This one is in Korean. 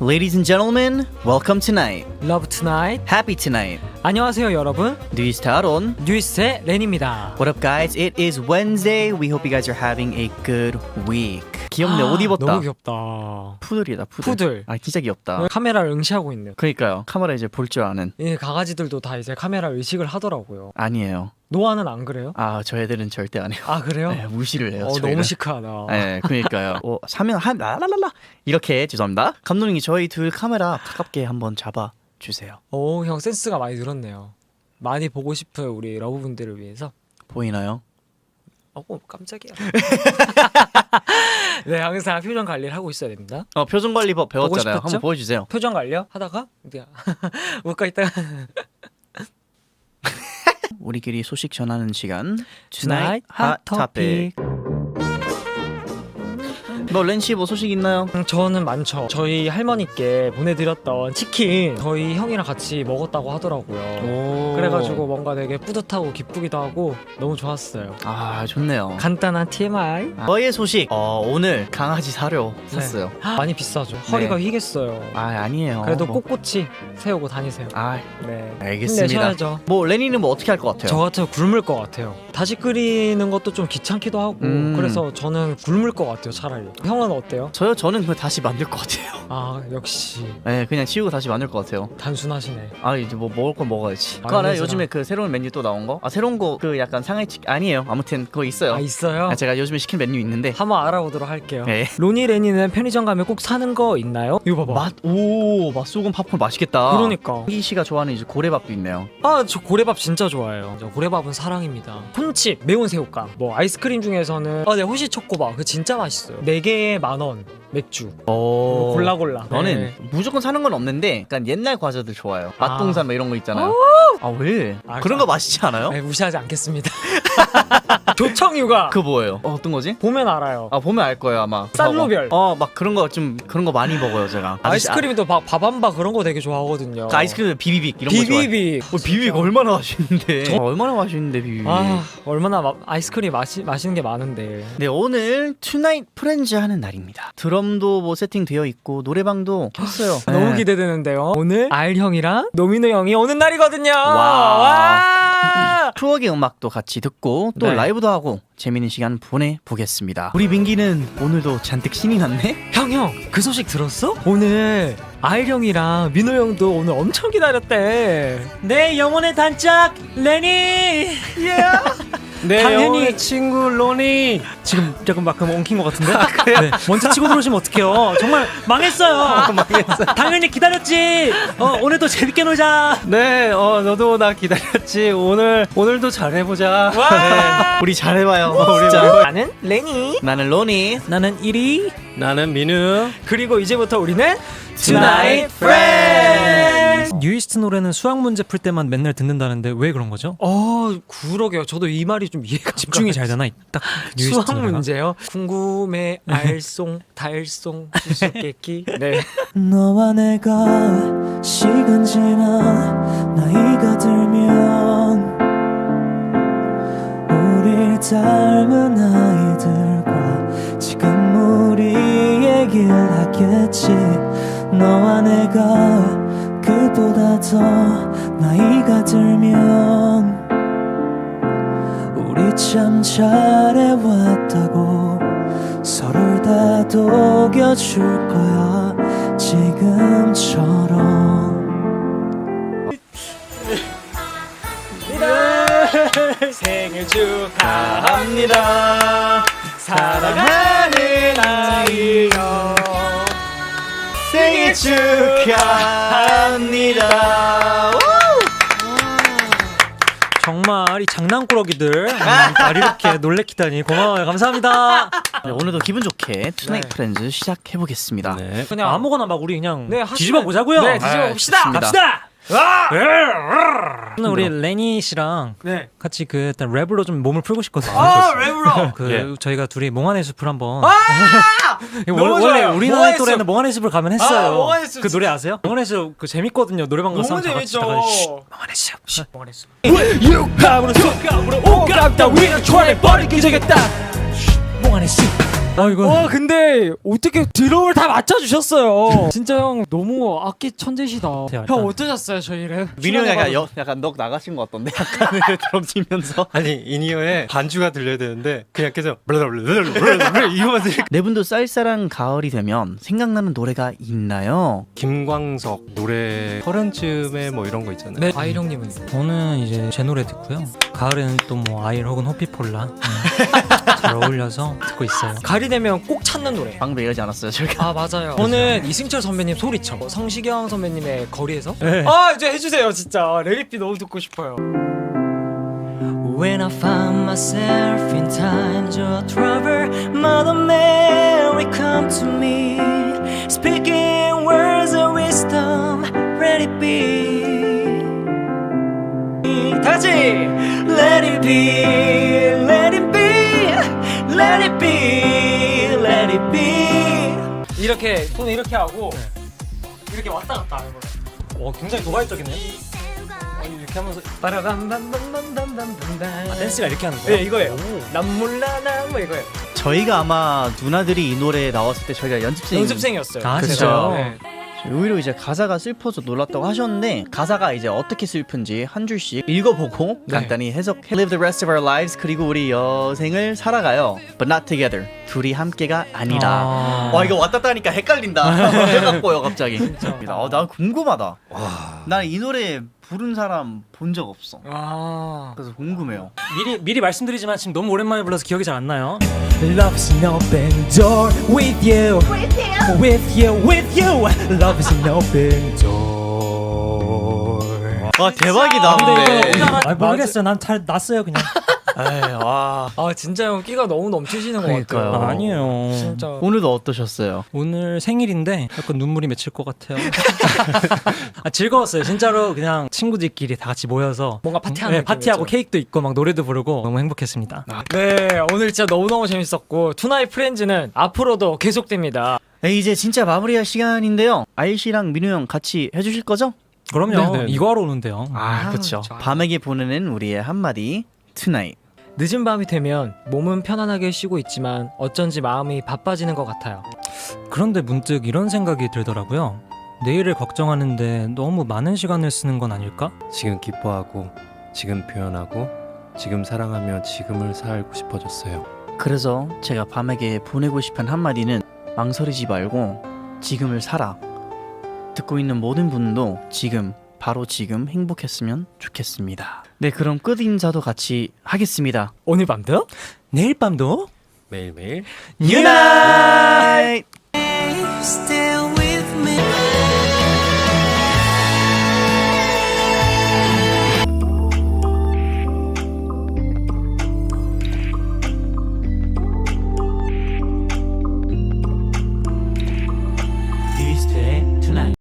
Ladies and gentlemen, welcome tonight. Love Tonight. Happy tonight. 안녕하세요 여러분. 뉴스타론. 뉴이스의 렌입니다. What up, guys? It is Wednesday. We hope you guys are having a good week. 귀엽네. 옷 입었다. 너무 귀엽다. 푸들이다. 푸들. 푸들. 아 진짜 귀엽다. 카메라를 응시하고 있는. 그러니까요. 카메라 이제 볼 줄 아는. 이 강아지들도 다 이제 카메라 의식을 하더라고요. 아니에요. 노아는 안 그래요? 아 저 애들은 절대 안 해요. 아 그래요? 네, 무시를 해요. 어 저희는. 너무 시크하다. 네, 그러니까요. 어, 사면 한 라라라라 이렇게 죄송합니다. 감독님이 저희 둘 카메라 가깝게 한번 잡아 주세요. 오 형 센스가 많이 늘었네요. 많이 보고 싶은 우리 러브분들을 위해서. 보이나요? 어 깜짝이야. 네 항상 표정 관리를 하고 있어야 됩니다. 어 표정 관리 법 배웠잖아요. 싶었죠? 한번 보여 주세요. 표정 관리요? 하다가 어디야? 못가 있다가 우리끼리 소식 전하는 시간. Tonight Hot Topic. 뭐 렌시 뭐 소식 있나요? 음, 저는 많죠. 저희 할머니께 보내드렸던 치킨 저희 형이랑 같이 먹었다고 하더라고요. 오. 그래가지고 뭔가 되게 뿌듯하고 기쁘기도 하고 너무 좋았어요. 아 좋네요. 간단한 TMI. 저의 소식. 어 오늘 강아지 사료 샀어요. 많이 비싸죠. 허리가 휘겠어요. 아 아니에요. 그래도 뭐. 꼿꼿이 세우고 다니세요. 아 네. 알겠습니다. 힘내셔야죠. 뭐 레니는 뭐 어떻게 할 것 같아요? 저 같으면 굶을 것 같아요. 다시 끓이는 것도 좀 귀찮기도 하고 음. 그래서 저는 굶을 것 같아요 차라리. 형은 어때요? 저요 저는 그냥 다시 만들 것 같아요. 아 역시 네 그냥 치우고 다시 만들 것 같아요. 단순하시네. 아 이제 뭐 먹을 건 먹어야지. 그거 알아요? 요즘에 그 새로운 메뉴 또 나온 거? 아 새로운 거 그 약간 상하이치 아니에요. 아무튼 그거 있어요. 아 있어요? 아, 제가 요즘에 시킨 메뉴 있는데 한번 알아보도록 할게요. 네. 로니 레니는 편의점 가면 꼭 사는 거 있나요? 이거 봐봐. 맛오 맛소금 팝콘 맛있겠다. 그러니까. 희 씨가 좋아하는 이제 고래밥도 있네요. 아, 저 고래밥 진짜 좋아해요. 저 고래밥은 사랑입니다. 콘칩, 매운 새우깡. 뭐 아이스크림 중에서는 아, 네, 호시 초코바. 그 진짜 맛있어요. 네 개에 만 원. 맥주. 오 골라 골라. 저는 네. 무조건 사는 건 없는데 약간 옛날 과자들 좋아요. 맛동산 뭐 이런 거 있잖아요. 아 왜? 아, 그런 저- 거 맛있지 않아요? 네, 무시하지 않겠습니다. 조청유가 그 뭐예요? 어, 어떤 거지? 보면 알아요. 아 보면 알 거예요 아마. 쌀로별. 어막 그런 거 좀 그런 거 많이 먹어요 제가. 아저씨, 아이스크림도 밥 밥한바 그런 거 되게 좋아하거든요. 아, 그 아이스크림 비비빅 이런 거 좋아해요. 비비비. 어, 비비빅 얼마나 맛있는데. 어, 얼마나 맛있는데 비비빅. 아, 얼마나 마, 아이스크림 마시, 맛있는 게 많은데. 네 오늘 투나잇 프렌즈 하는 날입니다. 드럼도 뭐 세팅되어 있고 노래방도 켰어요. 너무 네. 기대되는데요. 오늘 알 형이랑 노민호 형이 오는 날이거든요. 와. 와. 추억의 음악도 같이 듣고 또 네. 라이브도 하고 재밌는 시간 보내보겠습니다. 우리 민기는 오늘도 잔뜩 신이 났네. 형, 형, 그 소식 들었어? 오늘 아일 형이랑 민호 형도 오늘 엄청 기다렸대. 내 영혼의 단짝 레니. 네, 당연히- 친구 로니 지금 조금 막 엉킨 것 같은데? 네, 먼저 치고 들어오시면 어떡해요? 정말 망했어요. 망했어. 당연히 기다렸지. 어, 오늘도 재밌게 놀자. 네, 어, 너도 나 기다렸지. 오늘 오늘도 잘해보자. 네. 우리 잘해봐요. 진짜. 나는 레니. 나는 로니. 나는 1위. 나는 민우. 그리고 이제부터 우리는 Tonight Friends. 뉴이스트 노래는 수학 문제 풀 때만 맨날 듣는다는데 왜 그런 거죠? 어, 그러게요. 저도 이 말이 좀 이해가 안 집중이. 잘 되나? 딱 뉴이스트 수학 노래가? 문제요? 궁금해 알송 달송 수수께끼 네 너와 내가 시간 지나 나이가 들면 우릴 닮은 아이들과 지금 우리 얘기를 하겠지 너와 내가 그보다 더 나이가 들면 우리 참 잘해왔다고 서로를 다독여줄 거야 지금처럼. 생일 축하합니다. 사랑하는 아이요 생일 축하합니다. 정말 이 장난꾸러기들 날 이렇게 놀래키다니 고마워요. 감사합니다. 네, 오늘도 기분 좋게 투나잇 네. 프렌즈 시작해 보겠습니다. 네. 그냥- 아무거나 막 우리 그냥 네, 하시면- 뒤집어 보자고요. 네, 뒤집어 봅시다. 좋습니다. 갑시다. 오늘 우리 레니 씨랑 네 같이 그 일단 랩으로 좀 몸을 풀고 싶거든요. 아, 랩으로 그 예. 저희가 둘이 몽환의 숲을 한번 이거 너무 원- 원래 좋아요. 우리나라 몽환의 또래는 숲. 몽환의 숲을 가면 아, 했어요. 몽환의 숲 그 노래 아세요? 몽환의 숲그 재밌거든요. 노래방 가서 너무 다 같이 재밌죠 다가 쉿, 몽환의 숲. 쉿. 몽환했어 육감으로 속감으로 다 위를 초안해 버리기 되겠다. 몽환의 숲. 아 이거 와 근데 어떻게 드럼을 다 맞춰주셨어요 진짜 형 너무 악기 천재시다 일단. 형 어떠셨어요 저희를? 민우 형 약간 여, 약간 넉 나가신 것 같던데 약간 드럼 치면서 아니 인이어에 반주가 들려야 되는데 그냥 계속 블라블라블라블라 이거만 들려. 네 분도 쌀쌀한 가을이 되면 생각나는 노래가 있나요? 김광석 노래 서른쯤에 뭐 이런 거 있잖아요. 네 아일 형님은 저는 이제 제 노래 듣고요. 가을에는 또 뭐 아일 혹은 호피폴라 음, 잘 어울려서 듣고 있어요. 가을 이 되면 꼭 찾는 노래 방금 얘기하지 않았어요 저희가 아 맞아요 저는 이승철 선배님 소리쳐 성시경 선배님의 거리에서 네. 아 이제 해주세요 진짜 레리피 너무 듣고 싶어요 When I find myself in times of trouble, Mother Mary come to me, speaking words of wisdom. Let it be. 다 같이 Let it be, it be. 이렇게 손 이렇게 하고 이렇게 왔다 갔다 하는 거예요 어 굉장히 도발적이네요. 이렇게 하면서 아, 댄스가 이렇게 하는 거예요? 네 이거예요 난 몰라 난뭐 이거예요 저희가 아마 누나들이 이 노래 나왔을 때 저희가 연습생 연습생이었어요 아, 그쵸. 진짜요? 네. 오히려 이제 가사가 슬퍼서 놀랐다고 하셨는데 가사가 이제 어떻게 슬픈지 한 줄씩 읽어보고 네. 간단히 해석 Live the rest of our lives. 그리고 우리 여생을 살아가요. But not together. 둘이 함께가 아니다. 아. 와 이거 왔다 갔다 하니까 헷갈린다. 해갖고요 갑자기? 어, 나 궁금하다. 난 이 노래 부른 사람 본 적 없어 아 그래서 궁금해요 미리 미리 말씀드리지만 지금 너무 오랜만에 불러서 기억이 잘 안 나요. Love is an open door with you, with you, with you. Love is an open door. 와 대박이다 근데 아 모르겠어요. 난 잘 났어요 그냥. 에이, 와 아 진짜 형 끼가 너무 넘치시는 것 그러니까요. 같아요 아, 아니에요. 진짜 오늘도 어떠셨어요? 오늘 생일인데 약간 눈물이 맺힐 것 같아요. 아, 즐거웠어요. 진짜로 그냥 친구들끼리 다 같이 모여서 뭔가 파티하는 네, 파티하고 느낌이었죠. 케이크도 있고 막 노래도 부르고 너무 행복했습니다. 네 오늘 진짜 너무너무 재밌었고 투나잇 프렌즈는 앞으로도 계속됩니다 네, 이제 진짜 마무리할 시간인데요 아이 씨랑 민우 형 같이 해주실 거죠? 그럼요. 네, 네. 이거 하러 오는데요. 아, 그쵸. 좋아요. 밤에게 보내는 우리의 한마디 tonight. 늦은 밤이 되면 몸은 편안하게 쉬고 있지만 어쩐지 마음이 바빠지는 것 같아요 그런데 문득 이런 생각이 들더라고요. 내일을 걱정하는데 너무 많은 시간을 쓰는 건 아닐까? 지금 기뻐하고 지금 표현하고 지금 사랑하며 지금을 살고 싶어졌어요. 그래서 제가 밤에게 보내고 싶은 한마디는 망설이지 말고 지금을 살아. 듣고 있는 모든 분도 지금 바로 지금 행복했으면 좋겠습니다. 네, 그럼 끝 인사도 같이 하겠습니다. 오늘 밤도요? 내일 밤도 매일매일 Unite! Still